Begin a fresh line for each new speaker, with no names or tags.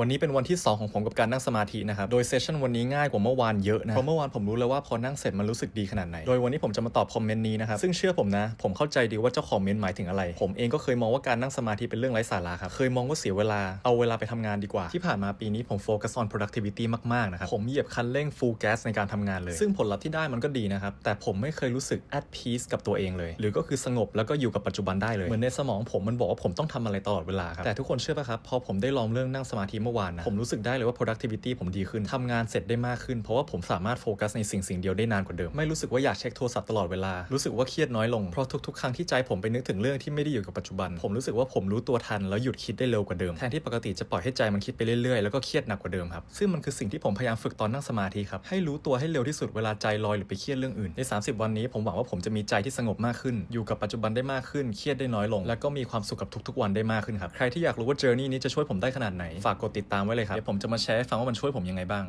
วันนี้เป็นวันที่ 2 ของผมกับการนั่งสมาธินะครับ โดยเซสชันวันนี้ง่ายกว่าเมื่อวานเยอะนะ เพราะเมื่อวานผมรู้แล้วว่าพอนั่งเสร็จมันรู้สึกดีขนาดไหน โดยวันนี้ผมจะมาตอบคอมเมนต์นี้นะครับ ซึ่งเชื่อผมนะ ผมเข้าใจดีว่าเจ้าคอมเมนต์หมายถึงอะไร ผมเองก็เคยมองว่าการนั่งสมาธิเป็นเรื่องไร้สาระครับ เคยมองว่าเสียเวลา เอาเวลาไปทำงานดีกว่า ที่ผ่านมาปีนี้ผมโฟกัส on productivity มากๆนะครับ ผมเหยียบคันเร่ง full gas ในการทำงานเลย ซึ่งผลลัพธ์ที่ได้มันก็ดีนะครับ แต่ผมไม่เคยรู้สึก at peace กับตัวเองเลย หรือก็คือสงบแล้วก็อยู่กับปัจจุบันได้เลย เหมือนในสมองผมมันบอกว่าผมต้องทำอะไรตลอดเวลาครับแต่ทุกคนเชื่อป่ะครับพอผมได้ลองเรื่องนั่งสมาธิเมื่อวานนะผมรู้สึกได้เลยว่า productivity ผมดีขึ้นทำงานเสร็จได้มากขึ้น เพราะว่าผมสามารถโฟกัสในสิ่งสิ่งเดียวได้นานกว่าเดิม ไม่รู้สึกว่าอยากเช็คโทรศัพท์ตลอดเวลา รู้สึกว่าเครียดน้อยลง เพราะทุกๆ ครั้งที่ใจผมไปนึกถึงเรื่องที่ไม่ได้อยู่กับปัจจุบัน ผมรู้สึกว่าผมรู้ตัวทันแล้วหยุดคิดได้เร็วกว่าเดิม แทนที่ปกติจะปล่อยให้ใจมันคิดไปเรื่อยๆ แล้วก็เครียดหนักกว่าเดิมครับ ซึ่งมันคือสิ่งที่ผมพยายามฝึกตอนนั่งสมาธิครับ ให้รู้ตัวให้เร็วที่สุดเวลาใจลอยหรือไปเครียดเรื่องอื่น ใน 30 วันนี้ผมหวังว่าผมจะมีใจที่สงบมากขึ้น อยู่กับปัจจุบันได้มากขึ้น เครียดได้น้อยลง แล้วก็มีความสุขกับทุกๆ วันได้มากขึ้นครับ ใครที่อยากรู้ว่าเจอร์นี่นี้จะช่วยผมได้ขนาดไหน ฝากกดติดตามไว้เลยครับเดี๋ยวผมจะมาแชร์ให้ฟังว่ามันช่วยผมยังไงบ้าง